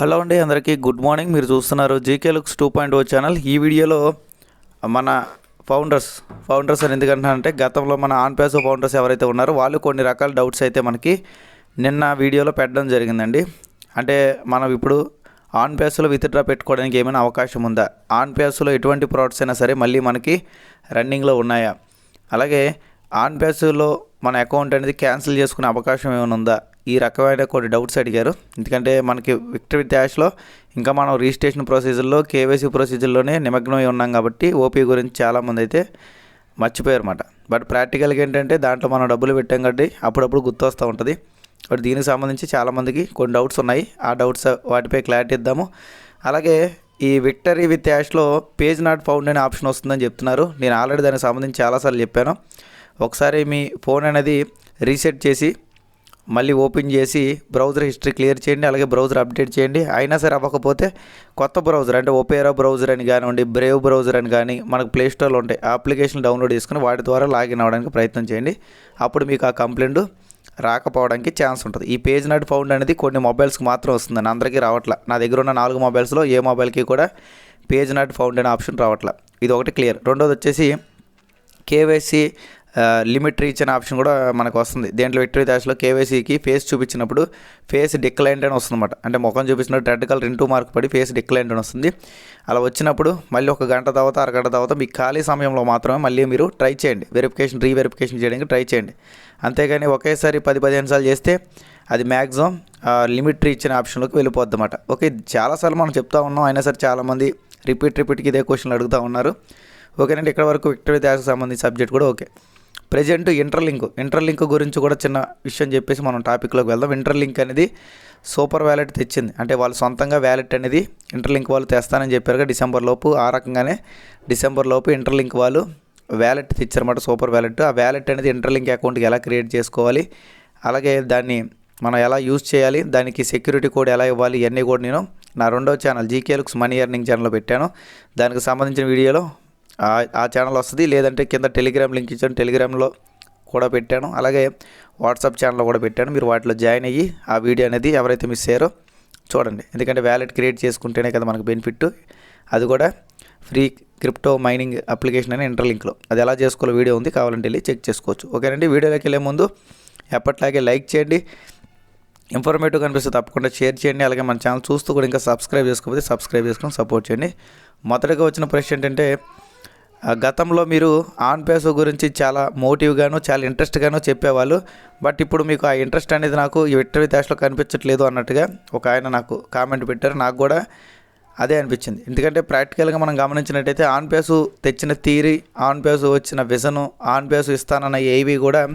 Hello అండి అందరికీ good morning. మీరు చూస్తున్నారు GK looks two point O channel. ఈ వీడియోలో మన ఫౌండర్స్ ఫౌండర్స్ అని ఎందుకంటున్నానంటే గతంలో మన ఆన్ పేస్ ఫౌండర్స్ ఎవరైతే ఉన్నారో వాళ్ళు కొన్ని రకాల డౌట్స్ అయితే మనకి నిన్న వీడియోలో పెట్టడం జరిగిందండి. అంటే మనం ఇప్పుడు ఆన్ పేస్లో విత్డ్రా పెట్టుకోవడానికి ఏమైనా అవకాశం ఉందా? ఆన్ పేస్లో ఎటువంటి ప్రోడక్ట్స్ అయినా సరే మళ్ళీ మనకి రన్నింగ్లో ఉన్నాయా? అలాగే ఆన్ పేస్లో మన అకౌంట్ అనేది క్యాన్సిల్ చేసుకునే అవకాశం ఏమైనా ఉందా? ఈ రకమైన కొన్ని డౌట్స్ అడిగారు. ఎందుకంటే మనకి విక్టరీ డాష్లో ఇంకా మనం రిజిస్ట్రేషన్ ప్రొసీజర్లో కేవైసీ ప్రొసీజర్లోనే నిమగ్నమై ఉన్నాం కాబట్టి ఓపీ గురించి చాలామంది అయితే మర్చిపోయారు అనమాట బట్ ప్రాక్టికల్గా ఏంటంటే దాంట్లో మనం డబ్బులు పెట్టాం కాబట్టి అప్పుడప్పుడు గుర్తొస్తూ ఉంటుంది. బట్ దీనికి సంబంధించి చాలామందికి కొన్ని డౌట్స్ ఉన్నాయి. ఆ డౌట్స్ వాటిపై క్లారిటీ ఇద్దాము. అలాగే ఈ విక్టరీ విత్ యాష్లో పేజ్ నాట్ ఫౌండ్ అనే ఆప్షన్ వస్తుందని చెప్తున్నారు. నేను ఆల్రెడీ దానికి సంబంధించి చాలాసార్లు చెప్పాను. ఒకసారి మీ ఫోన్ అనేది రీసెట్ చేసి మళ్ళీ ఓపెన్ చేసి బ్రౌజర్ హిస్టరీ క్లియర్ చేయండి అలాగే బ్రౌజర్ అప్డేట్ చేయండి. అయినా సరే అవ్వకపోతే కొత్త బ్రౌజర్ అంటే ఒపేరా బ్రౌజర్ అని కానివ్వండి బ్రేవ్ బ్రౌజర్ అని కానీ మనకు ప్లే స్టోర్లో ఉంటాయి ఆ అప్లికేషన్ డౌన్లోడ్ చేసుకుని వాటి ద్వారా లాగిన్ అవ్వడానికి ప్రయత్నం చేయండి. అప్పుడు మీకు ఆ కంప్లైంట్ రాకపోవడానికి ఛాన్స్ ఉంటుంది. ఈ పేజ్ నాట్ ఫౌండ్ అనేది కొన్ని మొబైల్స్కి మాత్రం వస్తుందని అందరికీ రావట్లే. నా దగ్గర ఉన్న నాలుగు మొబైల్స్లో ఏ మొబైల్కి కూడా పేజ్ నాట్ ఫౌండ్ అనే ఆప్షన్ రావట్లే. ఇది ఒకటి క్లియర్. రెండోది వచ్చేసి కేవైసీ లిమిట్ రీచ్ అనే ఆప్షన్ కూడా మనకు వస్తుంది. దేంట్లో విక్టరీ దాష్లో కేవైసీకి ఫేస్ చూపించినప్పుడు ఫేస్ డిక్లైంట్ అని వస్తుంది అనమాట అంటే ముఖం చూపించినప్పుడు రెడ్ కలర్ ఇంటూ మార్క్ పడి ఫేస్ డిక్లైంట్ అని వస్తుంది. అలా వచ్చినప్పుడు మళ్ళీ ఒక గంట తర్వాత అరగంట తర్వాత మీ ఖాళీ సమయంలో మాత్రమే మళ్ళీ మీరు ట్రై చేయండి. వెరిఫికేషన్ రీవెరిఫికేషన్ చేయడానికి ట్రై చేయండి. అంతేగాని ఒకేసారి పది పదిహేను సార్లు చేస్తే అది మ్యాక్సిమం లిమిట్ రీచ్ అనే ఆప్షన్లోకి వెళ్ళిపోద్ది అనమాట ఓకే చాలాసార్లు మనం చెప్తా ఉన్నాం. అయినా సరే చాలామంది రిపీట్ రిపీట్కి ఇదే క్వశ్చన్లు అడుగుతూ ఉన్నారు. ఓకేనండి ఇక్కడ వరకు విక్టరీ దాస్కి సంబంధించిన సబ్జెక్ట్ కూడా ఓకే. ప్రజెంట్ ఇంటర్లింక్ ఇంటర్లింక్ గురించి కూడా చిన్న విషయం చెప్పేసి మనం టాపిక్లోకి వెళ్దాం. ఇంటర్లింక్ అనేది సూపర్ వ్యాలెట్ తెచ్చింది. అంటే వాళ్ళు సొంతంగా వ్యాలెట్ అనేది ఇంటర్లింక్ వాళ్ళు తెస్తానని చెప్పారుగా డిసెంబర్ లోపు. ఆ రకంగానే డిసెంబర్ లోపు ఇంటర్లింక్ వాళ్ళు వ్యాలెట్ తెచ్చారన్నమాట సూపర్ వ్యాలెట్. ఆ వ్యాలెట్ అనేది ఇంటర్లింక్ అకౌంట్కి ఎలా క్రియేట్ చేసుకోవాలి అలాగే దాన్ని మనం ఎలా యూజ్ చేయాలి దానికి సెక్యూరిటీ కోడ్ ఎలా ఇవ్వాలి ఇవన్నీ కూడా నేను నా రెండో channel GK looks money earning ఛానల్లో పెట్టాను. దానికి సంబంధించిన వీడియోలో ఆ- ఛానల్ వస్తుంది. లేదంటే కింద టెలిగ్రామ్ లింక్ ఇచ్చాను. టెలిగ్రామ్లో కూడా పెట్టాను. అలాగే వాట్సాప్ ఛానల్లో కూడా పెట్టాను. మీరు వాటిలో జాయిన్ అయ్యి ఆ వీడియో అనేది ఎవరైతే మిస్ అయ్యారో చూడండి. ఎందుకంటే వ్యాలెట్ క్రియేట్ చేసుకుంటేనే కదా మనకు బెనిఫిట్ అది కూడా ఫ్రీ క్రిప్టో మైనింగ్ అప్లికేషన్ అని ఇంటర్లింక్లో అది ఎలా చేసుకోవాలో వీడియో ఉంది. కావాలంటే వెళ్ళి చెక్ చేసుకోవచ్చు. ఓకేనండి వీడియోలోకి వెళ్ళే ముందు ఎప్పట్లాగే లైక్ చేయండి. ఇన్ఫర్మేటివ్ కనిపిస్తే తప్పకుండా షేర్ చేయండి. అలాగే మన ఛానల్ చూస్తూ కూడా ఇంకా సబ్స్క్రైబ్ చేసుకోకపోతే సబ్స్క్రైబ్ చేసుకొని సపోర్ట్ చేయండి. మొదటగా వచ్చిన ప్రశ్న ఏంటంటే గతంలో మీరు ఆన్ పేస్ గురించి చాలా మోటివ్గాను చాలా ఇంట్రెస్ట్గాను చెప్పేవాళ్ళు. బట్ ఇప్పుడు మీకు ఆ ఇంట్రెస్ట్ అనేది నాకు ఈ విక్టరీ దాష్లో కనిపించట్లేదు అన్నట్టుగా ఒక ఆయన నాకు కామెంట్ పెట్టారు. నాకు కూడా అదే అనిపించింది. ఎందుకంటే ప్రాక్టికల్గా మనం గమనించినట్టయితే ఆన్ పేసు తెచ్చిన థీరీ ఆన్ పేసు వచ్చిన విజను ఆన్ పేసు ఇస్తానన్న ఏవి కూడా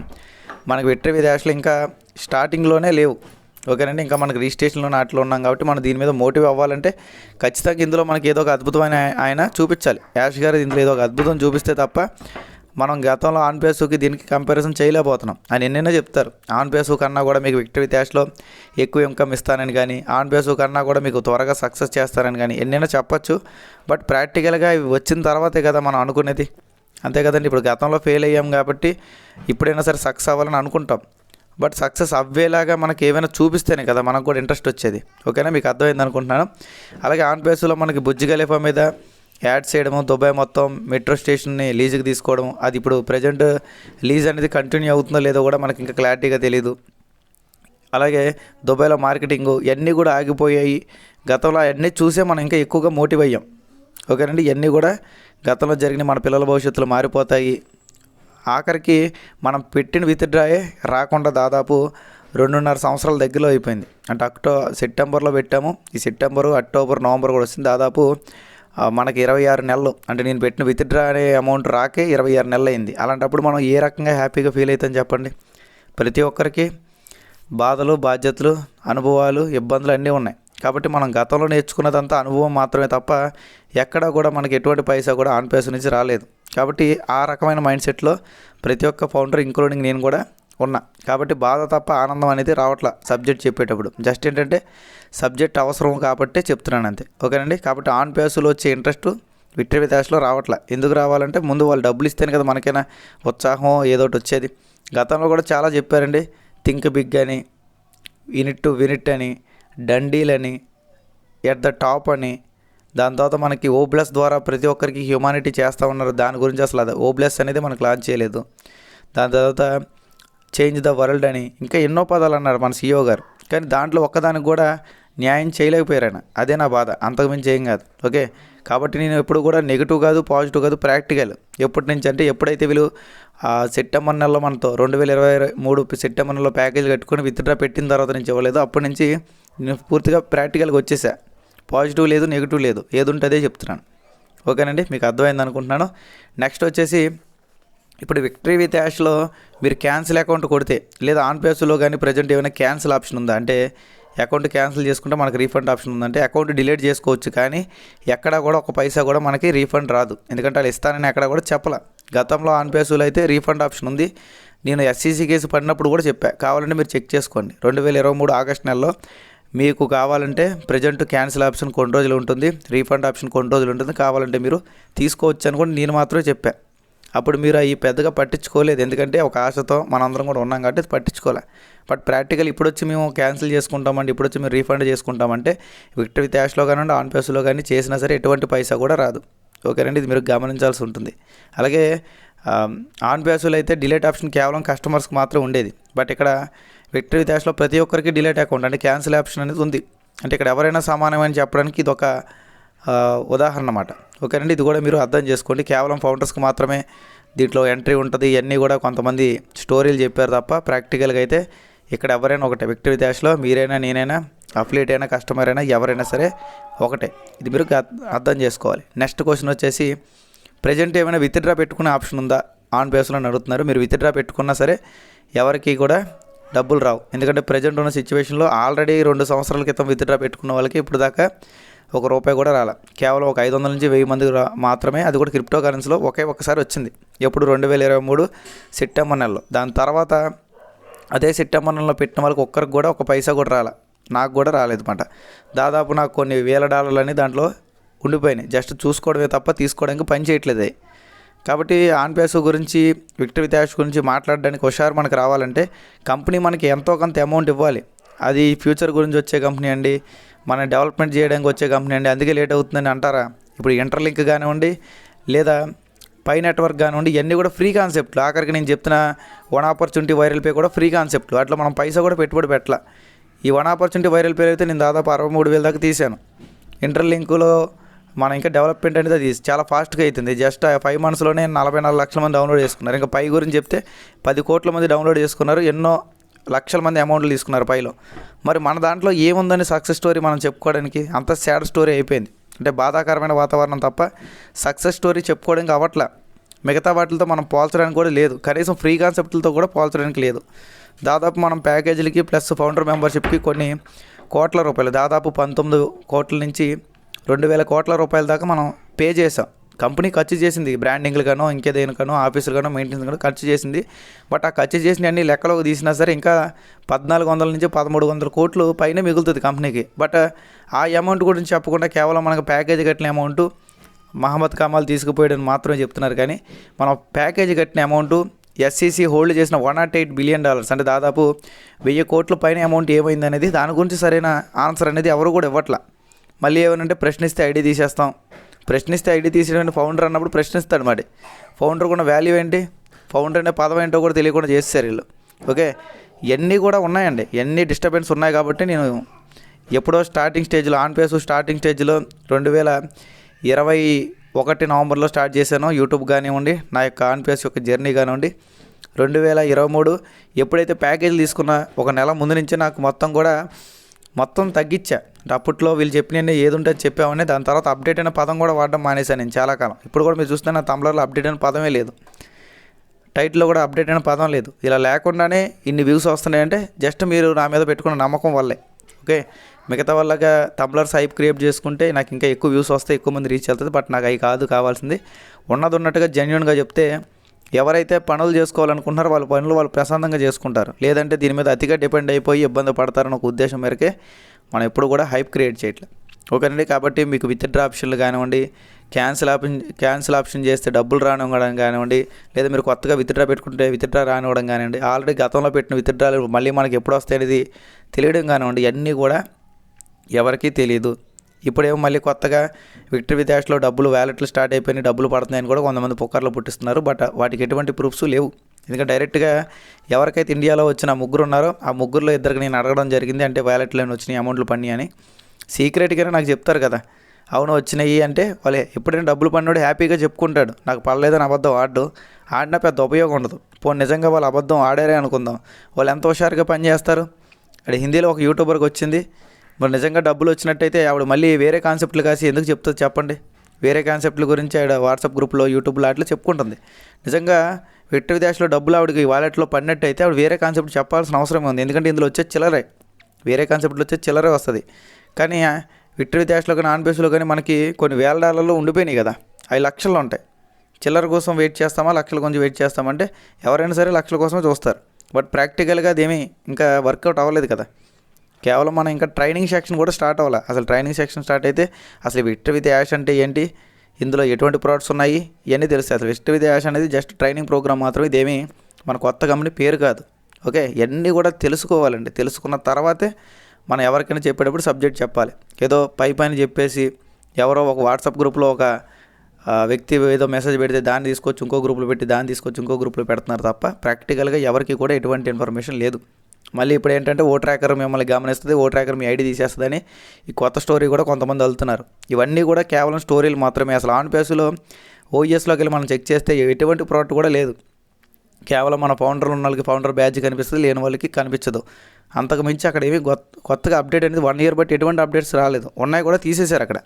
మనకు విక్టరీ డాష్లో ఇంకా స్టార్టింగ్లోనే లేవు. ఓకేనండి ఇంకా మనకి రిజిస్ట్రేషన్లో నాట్లో ఉన్నాం కాబట్టి మనం దీని మీద మోటివ్ అవ్వాలంటే ఖచ్చితంగా ఇందులో మనకి ఏదో ఒక అద్భుతమైన ఆయన చూపించాలి. యాష్ గారు ఇందులో ఏదో ఒక అద్భుతం చూపిస్తే తప్ప మనం గతంలో ఆన్ పేసుకి దీనికి కంపారిజన్ చేయలేకపోతున్నాం. అని ఎన్నైనా చెప్తారు ఆన్ పేసు కన్నా కూడా మీకు విక్టరీ డాష్లో ఎక్కువ ఇన్కమ్ ఇస్తానని కానీ ఆన్ పేసు కన్నా కూడా మీకు త్వరగా సక్సెస్ చేస్తారని కానీ ఎన్నైనా చెప్పొచ్చు. బట్ ప్రాక్టికల్గా ఇవి వచ్చిన తర్వాతే కదా మనం అనుకునేది. అంతే కదండి ఇప్పుడు గతంలో ఫెయిల్ అయ్యాం కాబట్టి ఇప్పుడైనా సరే సక్సెస్ అవ్వాలని అనుకుంటాం. బట్ సక్సెస్ అవ్వేలాగా మనకి ఏమైనా చూపిస్తేనే కదా మనకు కూడా ఇంట్రెస్ట్ వచ్చేది. ఓకేనా? మీకు అర్థమైంది అనుకుంటున్నాను. అలాగే ఆన్ ప్లేస్లో మనకి బుజ్జి గలీఫా మీద యాడ్ చేయడము దుబాయ్ మొత్తం మెట్రో స్టేషన్ని లీజుకి తీసుకోవడం అది ఇప్పుడు ప్రజెంట్ లీజ్ అనేది కంటిన్యూ అవుతుందో లేదో కూడా మనకి ఇంకా క్లారిటీగా తెలియదు అలాగే దుబాయ్లో మార్కెటింగ్ ఇవన్నీ కూడా ఆగిపోయాయి. గతంలో అవన్నీ చూసే మనం ఇంకా ఎక్కువగా మోటివ్ అయ్యాం. ఓకేనండి? ఇవన్నీ కూడా గతంలో జరిగిన మన పిల్లల భవిష్యత్తులో మారిపోతాయి. ఆఖరికి మనం పెట్టిన విత్డ్రాయే రాకుండా దాదాపు రెండున్నర సంవత్సరాల దగ్గరలో అయిపోయింది. అంటే అక్టో సెప్టెంబర్లో పెట్టాము. ఈ సెప్టెంబరు అక్టోబర్ నవంబర్ కూడా వచ్చింది దాదాపు మనకి ఇరవై ఆరు నెలలు. అంటే నేను పెట్టిన విత్డ్రా అనే అమౌంట్ రాకే ఇరవై ఆరు నెలలు అయింది. అలాంటప్పుడు మనం ఏ రకంగా హ్యాపీగా ఫీల్ అవుతాం చెప్పండి? ప్రతి ఒక్కరికి బాధలు బాధ్యతలు అనుభవాలు ఇబ్బందులు అన్నీ ఉన్నాయి. కాబట్టి మనం గతంలో నేర్చుకున్నదంతా అనుభవం మాత్రమే తప్ప ఎక్కడా కూడా మనకి ఎటువంటి పైసా కూడా ఆన్ పేస్ నుంచి రాలేదు. కాబట్టి ఆ రకమైన మైండ్ సెట్లో ప్రతి ఒక్క ఫౌండర్ ఇంక్లూడింగ్ నేను కూడా ఉన్నా. కాబట్టి బాధ తప్ప ఆనందం అనేది రావట్లే సబ్జెక్ట్ చెప్పేటప్పుడు. జస్ట్ ఏంటంటే సబ్జెక్ట్ అవసరం కాబట్టే చెప్తున్నాను అంతే. ఓకేనండి? కాబట్టి ఆన్ పేసులో వచ్చే ఇంట్రెస్ట్ విక్టరీ డాష్లో రావట్లా. ఎందుకు రావాలంటే ముందు వాళ్ళు డబ్బులు ఇస్తేనే కదా మనకైనా ఉత్సాహం ఏదో ఒకటి వచ్చేది. గతంలో కూడా చాలా చెప్పారండి థింక్ బిగ్ అని యూనిట్ టు వినిట్ అని. డండీలని ఎట్ ద టాప్ అని. దాని తర్వాత మనకి ఓ ప్లస్ ద్వారా ప్రతి ఒక్కరికి హ్యూమానిటీ చేస్తూ ఉన్నారు. దాని గురించి అసలు అది. ఓ ప్లస్ అనేది మనకు లాంచ్ చేయలేదు. దాని తర్వాత చేంజ్ ద వరల్డ్ అని. ఇంకా ఎన్నో పదాలు అన్నారు మన సీఈఓ గారు. కానీ దాంట్లో ఒక్కదానికి కూడా న్యాయం చేయలేకపోయారు ఆయన. అదే నా బాధ. అంతకుమించి ఏం కాదు. ఓకే? కాబట్టి నేను ఎప్పుడు కూడా నెగిటివ్ కాదు పాజిటివ్ కాదు ప్రాక్టికల్. ఎప్పటి నుంచి అంటే ఎప్పుడైతే వీళ్ళు ఆ సెప్టెంబర్ నెలలో మనతో రెండు వేల ఇరవై మూడు సెప్టెంబర్ నెలలో ప్యాకేజ్ కట్టుకొని విత్డ్రా పెట్టిన తర్వాత నుంచి ఇవ్వలేదు. అప్పటి నుంచి నేను పూర్తిగా ప్రాక్టికల్గా వచ్చేసా. పాజిటివ్ లేదు నెగిటివ్ లేదు ఏది ఉంటుందే చెప్తున్నాను. ఓకేనండి? మీకు అర్థమైంది అనుకుంటున్నాను. నెక్స్ట్ వచ్చేసి ఇప్పుడు విక్టరీ విత్ యాష్లో మీరు క్యాన్సిల్ అకౌంట్ కొడితే లేదా ఆన్ పేస్లో కానీ ప్రజెంట్ ఏమైనా క్యాన్సిల్ ఆప్షన్ ఉందా? అంటే అకౌంట్ క్యాన్సిల్ చేసుకుంటే మనకి రీఫండ్ ఆప్షన్ ఉందంటే అకౌంట్ డిలీట్ చేసుకోవచ్చు కానీ ఎక్కడ కూడా ఒక పైసా కూడా మనకి రీఫండ్ రాదు. ఎందుకంటే వాళ్ళు ఇస్తానని ఎక్కడ కూడా చెప్పలే. గతంలో ఆన్ పేసులు అయితే రీఫండ్ ఆప్షన్ ఉంది. నేను ఎస్సీసీ కేసు పడినప్పుడు కూడా చెప్పాను కావాలంటే మీరు చెక్ చేసుకోండి. రెండు వేల ఇరవై మూడు ఆగస్ట్ నెలలో మీకు కావాలంటే ప్రజెంట్ క్యాన్సిల్ ఆప్షన్ కొన్ని రోజులు ఉంటుంది రీఫండ్ ఆప్షన్ కొన్ని రోజులు ఉంటుంది. కావాలంటే మీరు తీసుకోవచ్చు అని కూడా నేను మాత్రమే చెప్పా. అప్పుడు మీరు అవి పెద్దగా పట్టించుకోలేదు. ఎందుకంటే ఒక ఆశతో మనందరం కూడా ఉన్నాం కాబట్టి పట్టించుకోలే. బట్ ప్రాక్టికల్ ఇప్పుడు వచ్చి మేము క్యాన్సిల్ చేసుకుంటామండి ఇప్పుడు వచ్చి మేము రీఫండ్ చేసుకుంటామంటే విక్టరీ క్యాష్లో కానివ్వండి ఆన్ పేస్లో కానీ చేసినా సరే ఎటువంటి పైసా కూడా రాదు. ఓకేనండి ఇది మీరు గమనించాల్సి ఉంటుంది. అలాగే ఆన్ పేస్లో అయితే డిలేట్ ఆప్షన్ కేవలం కస్టమర్స్కి మాత్రం ఉండేది. బట్ ఇక్కడ విక్టరీ డాష్లో ప్రతి ఒక్కరికి డిలేట్ అకౌంట్ అంటే క్యాన్సిల్ ఆప్షన్ అనేది ఉంది. అంటే ఇక్కడ ఎవరైనా సమానమని చెప్పడానికి ఇది ఒక ఉదాహరణ అన్నమాట. ఓకేనండి? ఇది కూడా మీరు అర్థం చేసుకోండి. కేవలం ఫౌండర్స్కి మాత్రమే దీంట్లో ఎంట్రీ ఉంటుంది. ఇవన్నీ కూడా కొంతమంది స్టోరీలు చెప్పారు తప్ప ప్రాక్టికల్గా అయితే ఇక్కడ ఎవరైనా ఒకటే. విక్టరీ డాష్లో మీరైనా నేనైనా అఫ్లేట్ అయినా కస్టమర్ అయినా ఎవరైనా సరే ఒకటే. ఇది మీరు అర్థం చేసుకోవాలి. నెక్స్ట్ క్వశ్చన్ వచ్చేసి ప్రజెంట్ ఏమైనా విత్డ్రా పెట్టుకునే ఆప్షన్ ఉందా? ఆన్ బేస్లో అని అడుగుతున్నారు మీరు విత్డ్రా పెట్టుకున్నా సరే ఎవరికి కూడా డబ్బులు రావు. ఎందుకంటే ప్రజెంట్ ఉన్న సిచ్యువేషన్లో ఆల్రెడీ రెండు సంవత్సరాల క్రితం విత్డ్రా పెట్టుకున్న వాళ్ళకి ఇప్పుడు దాకా ఒక రూపాయి కూడా రాలే. కేవలం ఒక ఐదు వందల నుంచి వెయ్యి మంది మాత్రమే అది కూడా క్రిప్టో కరెన్సీలో ఒకే ఒక్కసారి వచ్చింది. ఎప్పుడు రెండు వేల ఇరవై మూడు సెప్టెంబర్ నెలలో. దాని తర్వాత అదే సెప్టెంబర్ నెలలో పెట్టిన వాళ్ళకి ఒక్కరికి కూడా ఒక పైసా కూడా రాలే. నాకు కూడా రాలేదన్నమాట. దాదాపు నాకు కొన్ని వేల డాలర్లని దాంట్లో ఉండిపోయినాయి. జస్ట్ చూసుకోవడమే తప్ప తీసుకోవడానికి పని చేయట్లేదు. కాబట్టి ఆన్ పేస్ గురించి విక్టరీ త్యాష్ గురించి మాట్లాడడానికి హుషారు మనకు రావాలంటే కంపెనీ మనకి ఎంతో కొంత అమౌంట్ ఇవ్వాలి. అది ఫ్యూచర్ గురించి వచ్చే కంపెనీ అండి మన డెవలప్మెంట్ చేయడానికి వచ్చే కంపెనీ అండి. అందుకే లేట్ అవుతుందని అంటారా? ఇప్పుడు ఇంటర్లింక్ కానివ్వండి లేదా పై నెట్వర్క్ కానివ్వండి ఇవన్నీ కూడా ఫ్రీ కాన్సెప్ట్లు. ఆఖరికి నేను చెప్తున్న వన్ ఆపర్చునిటీ వైరల్ పే కూడా ఫ్రీ కాన్సెప్ట్లు. అట్లా మనం పైసా కూడా పెట్టుబడి పెట్టాల. ఈ వన్ ఆపర్చునిటీ వైరల్ పే అయితే నేను దాదాపు అరవై మూడు వేల దాకా తీశాను. ఇంటర్లింకులో మనం ఇంకా డెవలప్మెంట్ అనేది అది చాలా ఫాస్ట్గా అవుతుంది. జస్ట్ ఫైవ్ మంత్స్లోనే నలభై నాలుగు లక్షల మంది డౌన్లోడ్ చేసుకున్నారు. ఇంకా పై గురించి చెప్తే పది కోట్ల మంది డౌన్లోడ్ చేసుకున్నారు. ఎన్నో లక్షల మంది అమౌంట్లు తీసుకున్నారు పైలో. మరి మన దాంట్లో ఏముందని సక్సెస్ స్టోరీ మనం చెప్పుకోవడానికి అంత సాడ్ స్టోరీ అయిపోయింది. అంటే బాధాకరమైన వాతావరణం తప్ప సక్సెస్ స్టోరీ చెప్పుకోవడానికి అవట్లే మిగతా వాటితో మనం పోల్చడానికి కూడా లేదు. కనీసం ఫ్రీ కాన్సెప్ట్లతో కూడా పోల్చడానికి లేదు. దాదాపు మనం ప్యాకేజీలకి ప్లస్ ఫౌండర్ మెంబర్షిప్కి కొన్ని కోట్ల రూపాయలు దాదాపు పంతొమ్మిది కోట్ల నుంచి రెండు వేల కోట్ల రూపాయల దాకా మనం పే చేసాం కంపెనీ ఖర్చు చేసింది బ్రాండింగ్లు గానో ఇంకేదేనికనో ఆఫీసులు మెయింటెనెన్స్ కనో ఖర్చు చేసింది. బట్ ఆ ఖర్చు చేసిన అన్ని లెక్కలోకి తీసినా సరే ఇంకా పద్నాలుగు వందల నుంచి పదమూడు వందల కోట్లు పైన మిగులుతుంది కంపెనీకి. బట్ ఆ అమౌంట్ గురించి చెప్పకుండా కేవలం మనకు ప్యాకేజీ కట్టిన అమౌంట్ మహమ్మద్ కమాల్ తీసుకుపోయాడని మాత్రమే చెప్తున్నారు. కానీ మనం ప్యాకేజీ కట్టిన అమౌంట్ ఎస్సీసీ హోల్డ్ చేసిన one not eight billion dollars అంటే దాదాపు వెయ్యి కోట్ల పైన అమౌంట్ ఏమైంది అనేది దాని గురించి సరైన ఆన్సర్ అనేది ఎవరు కూడా ఇవ్వట్లా. మళ్ళీ ఏమనంటే ప్రశ్నిస్తే ఐడి తీసేస్తాం. ప్రశ్నిస్తే ఐడి తీసేటువంటి ఫౌండర్ అన్నప్పుడు ప్రశ్నిస్తాడు మరి. ఫౌండర్ కూడా వాల్యూ ఏంటి? ఫౌండర్ అనే పదం ఏంటో కూడా తెలియకుండా చేస్తారు వీళ్ళు. ఓకే? ఇవన్నీ కూడా ఉన్నాయండి. ఎన్ని డిస్టర్బెన్స్ ఉన్నాయి కాబట్టి నేను ఎప్పుడో స్టార్టింగ్ స్టేజ్లో ఆన్ పేస్ స్టార్టింగ్ స్టేజ్లో రెండు వేల ఇరవై ఒకటి నవంబర్లో స్టార్ట్ చేశాను. యూట్యూబ్ కానివ్వండి నా యొక్క ఆన్ పేస్ యొక్క జర్నీ కానివ్వండి. రెండు వేల ఇరవై మూడు ఎప్పుడైతే ప్యాకేజీలు తీసుకున్న ఒక నెల ముందు నుంచి నాకు మొత్తం కూడా మొత్తం తగ్గించా. అప్పట్లో వీళ్ళు చెప్పిన ఏది ఉంటే చెప్పామని దాని తర్వాత అప్డేట్ అయిన పదం కూడా వాడడం మానేశాను నేను చాలా కాలం. ఇప్పుడు కూడా మీరు చూస్తే నా తమ్లర్లో అప్డేట్ అయిన పదమే లేదు. టైట్లో కూడా అప్డేట్ అయిన పదం లేదు. ఇలా లేకుండానే ఇన్ని వ్యూస్ వస్తున్నాయంటే జస్ట్ మీరు నా మీద పెట్టుకున్న నమ్మకం వల్లే. ఓకే మిగతా వాళ్ళగా తమ్లర్స్ సైప్ క్రియేట్ చేసుకుంటే నాకు ఇంకా ఎక్కువ వ్యూస్ వస్తే ఎక్కువ మంది రీచ్ అవుతుంది బట్ నాకు అవి కాదు కావాల్సింది. ఉన్నది ఉన్నట్టుగా జెన్యున్గా చెప్తే ఎవరైతే పనులు చేసుకోవాలనుకుంటున్నారో వాళ్ళ పనులు వాళ్ళు ప్రశాంతంగా చేసుకుంటారు. లేదంటే దీని మీద అతిగా డిపెండ్ అయిపోయి ఇబ్బంది పడతారని ఒక ఉద్దేశం మేరకే మనం ఎప్పుడు కూడా హైప్ క్రియేట్ చేయట్లేదు. ఓకేనండి కాబట్టి మీకు విత్డ్రా ఆప్షన్లు కానివ్వండి క్యాన్సిల్ ఆప్షన్ క్యాన్సిల్ ఆప్షన్ చేస్తే డబ్బులు రానివ్వడం కానివ్వండి లేదా మీరు కొత్తగా విత్ డ్రా పెట్టుకుంటే విత్ డ్రా రానివ్వడం కానివ్వండి ఆల్రెడీ గతంలో పెట్టిన విత్డ్రాలు మళ్ళీ మనకి ఎప్పుడు వస్తాయనేది తెలియడం కానివ్వండి ఇవన్నీ కూడా ఎవరికీ తెలియదు ఇప్పుడేమో మళ్ళీ కొత్తగా విక్టరీ డాష్లో డబ్బులు వ్యాలెట్లు స్టార్ట్ అయిపోయినాయి డబ్బులు పడుతున్నాయని కూడా కొంతమంది పుకార్లు పుట్టిస్తున్నారు. బట్ వాటికి ఎటువంటి ప్రూఫ్స్ లేవు. ఎందుకంటే డైరెక్ట్గా ఎవరికైతే ఇండియాలో వచ్చిన ముగ్గురు ఉన్నారో ఆ ముగ్గురులో ఇద్దరికి నేను అడగడం జరిగింది. అంటే వ్యాలెట్లో వచ్చినాయి అమౌంట్లు పని అని. సీక్రెట్గానే నాకు చెప్తారు కదా అవును వచ్చినాయి అంటే వాళ్ళే ఎప్పుడైనా డబ్బులు పడినోడు హ్యాపీగా చెప్పుకుంటాడు. నాకు పడలేదని అబద్ధం ఆడు ఆడినా పెద్ద ఉపయోగం ఉండదు. పోనీ నిజంగా వాళ్ళు అబద్ధం ఆడారే అనుకుందాం. వాళ్ళు ఎంత హుషారుగా పని చేస్తారు? అది హిందీలో ఒక యూట్యూబర్కి వచ్చింది మరి నిజంగా డబ్బులు వచ్చినట్టయితే ఆవిడ మళ్ళీ వేరే కాన్సెప్ట్లు కాసి ఎందుకు చెప్తుంది చెప్పండి? వేరే కాన్సెప్ట్ల గురించి ఆవిడ వాట్సాప్ గ్రూప్లో యూట్యూబ్లో అట్లా చెప్పుకుంటుంది. నిజంగా విక్టరీ దాష్లో డబ్బులు ఆవిడకి వాలెట్లో పడినట్టయితే ఆవిడ వేరే కాన్సెప్ట్ చెప్పాల్సిన అవసరం ఉంది. ఎందుకంటే ఇందులో వచ్చే చిల్లరే. వేరే కాన్సెప్ట్లో వచ్చే చిల్లరే వస్తుంది. కానీ విక్టరీ దాష్లో కానీ ఆన్ బేస్లో కానీ మనకి కొన్ని వేల డాలర్లు ఉండిపోయినాయి కదా. అవి లక్షలు ఉంటాయి. చిల్లర కోసం వెయిట్ చేస్తామా? లక్షల కొంచెం వెయిట్ చేస్తామంటే ఎవరైనా సరే లక్షల కోసమే చూస్తారు. బట్ ప్రాక్టికల్గా అదేమీ ఇంకా వర్కౌట్ అవ్వలేదు కదా. కేవలం మనం ఇంకా ట్రైనింగ్ సెక్షన్ కూడా స్టార్ట్ అవ్వాలి. అసలు ట్రైనింగ్ సెక్షన్ స్టార్ట్ అయితే అసలు విక్టర్ విత్ యాష్ అంటే ఏంటి? ఇందులో ఎటువంటి ప్రోడక్ట్స్ ఉన్నాయి? ఇవన్నీ తెలుస్తాయి. అసలు విక్టర్ విత్ యాష్ అనేది జస్ట్ ట్రైనింగ్ ప్రోగ్రామ్ మాత్రమే. ఇదేమీ మన కొత్త కంపెనీ పేరు కాదు. ఓకే? ఇవన్నీ కూడా తెలుసుకోవాలండి. తెలుసుకున్న తర్వాతే మనం ఎవరికైనా చెప్పేటప్పుడు సబ్జెక్ట్ చెప్పాలి. ఏదో పై పైన చెప్పేసి ఎవరో ఒక వాట్సాప్ గ్రూప్లో ఒక వ్యక్తి ఏదో మెసేజ్ పెడితే దాన్ని తీసుకొచ్చి ఇంకో గ్రూప్లో పెట్టి దాన్ని తీసుకొచ్చి ఇంకో గ్రూప్లో పెడుతున్నారు తప్ప ప్రాక్టికల్గా ఎవరికి కూడా ఎటువంటి ఇన్ఫర్మేషన్ లేదు. మళ్ళీ ఇప్పుడు ఏంటంటే ఓ ట్రాకర్ మిమ్మల్ని గమనిస్తుంది ఓ ట్రాకర్ మీ ఐడి తీసేస్తుందని ఈ కొత్త స్టోరీ కూడా కొంతమంది వెళ్తున్నారు ఇవన్నీ కూడా కేవలం స్టోరీలు మాత్రమే. అసలు ఆన్ పేస్లో ఓఈఎస్లోకి వెళ్ళి మనం చెక్ చేస్తే ఎటువంటి ప్రోడక్ట్ కూడా లేదు. కేవలం మన ఫౌండర్లు ఉన్న వాళ్ళకి ఫౌండర్ బ్యాచ్ కనిపిస్తుంది లేని వాళ్ళకి కనిపించదు. అంతకు మించి అక్కడ ఏమి కొత్త కొత్తగా అప్డేట్ అనేది వన్ ఇయర్ బట్టి ఎటువంటి అప్డేట్స్ రాలేదు. ఉన్నాయి కూడా తీసేశారు అక్కడ.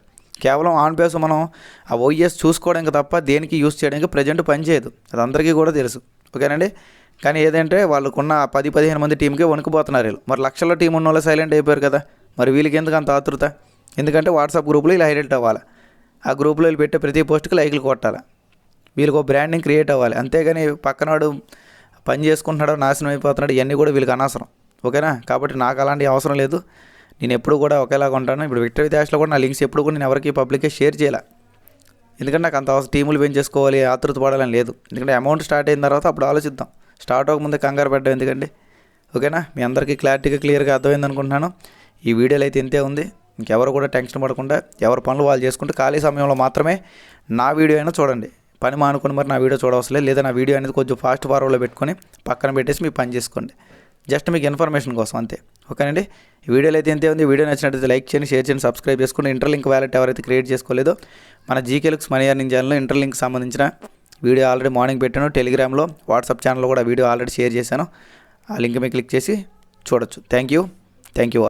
కేవలం ఆన్ బేస్ మనం ఆ ఓఎస్ చూసుకోవడానికి తప్ప దేనికి యూస్ చేయడానికి ప్రజెంట్ పనిచేయదు అది అందరికీ కూడా తెలుసు. ఓకేనండి? కానీ ఏదంటే వాళ్ళకున్న పది పదిహేను మంది టీంకే వణుకుపోతున్నారు వీళ్ళు. మరి లక్షల టీం ఉన్న వాళ్ళు సైలెంట్ అయిపోయారు కదా. మరి వీళ్ళకి ఎందుకు అంత ఆతృత? ఎందుకంటే వాట్సాప్ గ్రూప్లో ఇలా హైలైట్ అవ్వాలి. ఆ గ్రూప్లో వీళ్ళు పెట్టే ప్రతి పోస్ట్కి లైక్లు కొట్టాలి. వీళ్ళకి ఒక బ్రాండింగ్ క్రియేట్ అవ్వాలి. అంతేగాని పక్కనవాడు పని చేసుకుంటున్నాడు నాశనం అయిపోతున్నాడు ఇవన్నీ కూడా వీళ్ళకి అనవసరం. ఓకేనా? కాబట్టి నాకు అలాంటి అవసరం లేదు. నేను ఎప్పుడు కూడా ఒకేలాగా ఉంటాను. ఇప్పుడు విక్టరీ దాష్లో కూడా నా లింక్స్ ఎప్పుడు కూడా నేను ఎవరికి పబ్లిక్గా షేర్ చేయాలి. ఎందుకంటే నాకు అంత టీములు పెంచేసుకోవాలి ఆతృత పడాలని లేదు. ఎందుకంటే అమౌంట్ స్టార్ట్ అయిన తర్వాత అప్పుడు ఆలోచిద్దాం. స్టార్ట్ అవ్వకముందే కంగారు పెట్టడం ఎందుకండి ఓకేనా? మీ అందరికీ క్లారిటీగా క్లియర్గా అర్థమైంది అనుకుంటున్నాను. ఈ వీడియోలో అయితే ఇంతే ఉంది. ఇంకెవరు కూడా టెన్షన్ పడకుండా ఎవరి పనులు వాళ్ళు చేసుకుంటూ ఖాళీ సమయంలో మాత్రమే నా వీడియో అయినా చూడండి. పని మానుకుని మరి నా వీడియో చూడవసరం లేదా నా వీడియో అనేది కొంచెం ఫాస్ట్ ఫార్వర్డ్లో పెట్టుకొని పక్కన పెట్టేసి మీ పని చేసుకోండి. జస్ట్ మీకు ఇన్ఫర్మేషన్ కోసం అంతే. ఓకేనండి? ఈ వీడియోలో అయితే ఇంతే ఉంది. వీడియో నచ్చినట్లయితే లైక్ చేయండి షేర్ చేయండి సబ్స్క్రైబ్ చేసుకోండి ఇంటర్లింక్ వ్యాలెట్ ఎవరైతే క్రియేట్ చేసుకోలేదో మన జీకేలుక్స్ మనీ అర్నింగ్ ఛానల్లో ఇంటర్లింక్ సంబంధించిన వీడియో ఆల్రెడీ మార్నింగ్ పెట్టాను. టెలిగ్రామ్లో వాట్సాప్ ఛానల్లో కూడా వీడియో ఆల్రెడీ షేర్ చేశాను. ఆ లింక్ మీద క్లిక్ చేసి చూడొచ్చు. Thank you. Thank you